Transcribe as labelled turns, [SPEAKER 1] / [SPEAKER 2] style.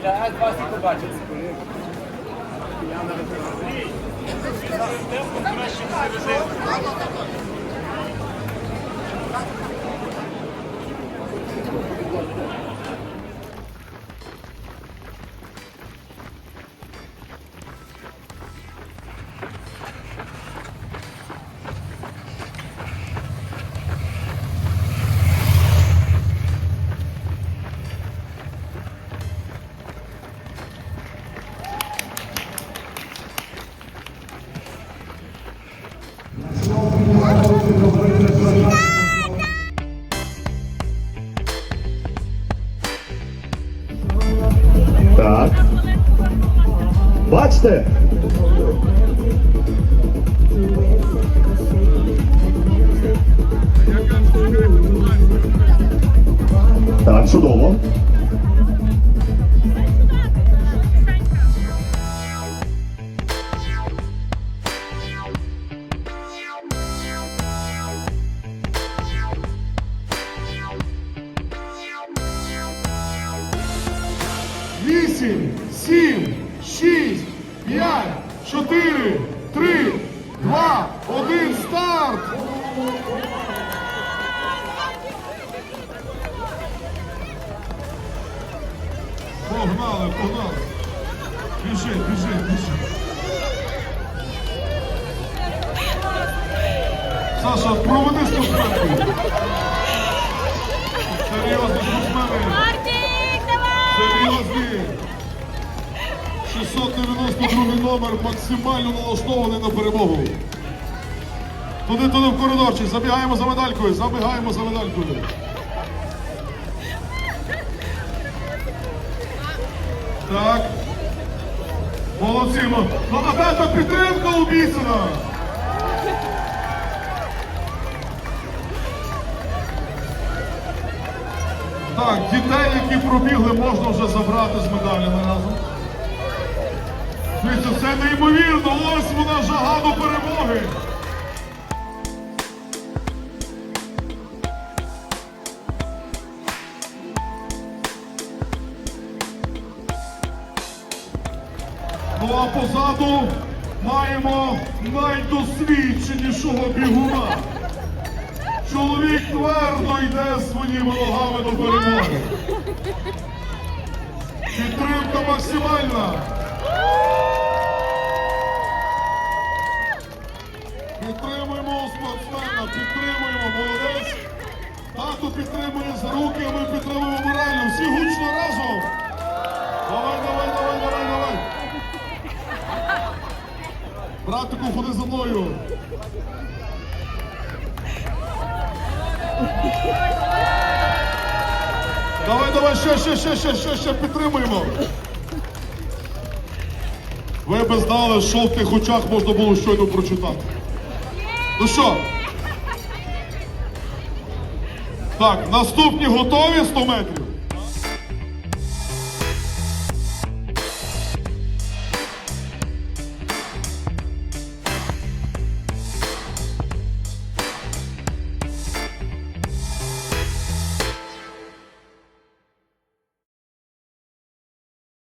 [SPEAKER 1] Біля С-20 побачите.
[SPEAKER 2] Так. Бачите? Так, чудово.
[SPEAKER 3] Вісім, сім, шість, п'ять, чотири, три, два, один, старт! Погнали, погнали. Біжи, біжи, біжи. Саша, проведи спортсменку. 692 номер максимально налаштований на перемогу. Туди, туди в коридорчик, забігаємо за медалькою, забігаємо за медалькою. Так. Молодці. ну, Ну, підтримка обіцяна. Так, дітей, які пробігли, можна вже забрати з медалями разом. Це неймовірно, ось вона жага до перемоги. Ну а позаду маємо найдосвідченішого бігуна. Чоловік твердо йде своїми ногами до перемоги. Підтримка максимальна. Підтримуємо спортсмена, підтримуємо, молодець. Тато підтримує за руки, ми підтримуємо морально. Всі гучно разом. Давай, давай, давай, давай, давай. Братику, ходи за мною. Давай, давай, ще, ще, ще, ще, ще, ще підтримуємо. Ви би знали, що в тих очах можна було щойно прочитати. Ну що? Так, наступні готові 100 метрів.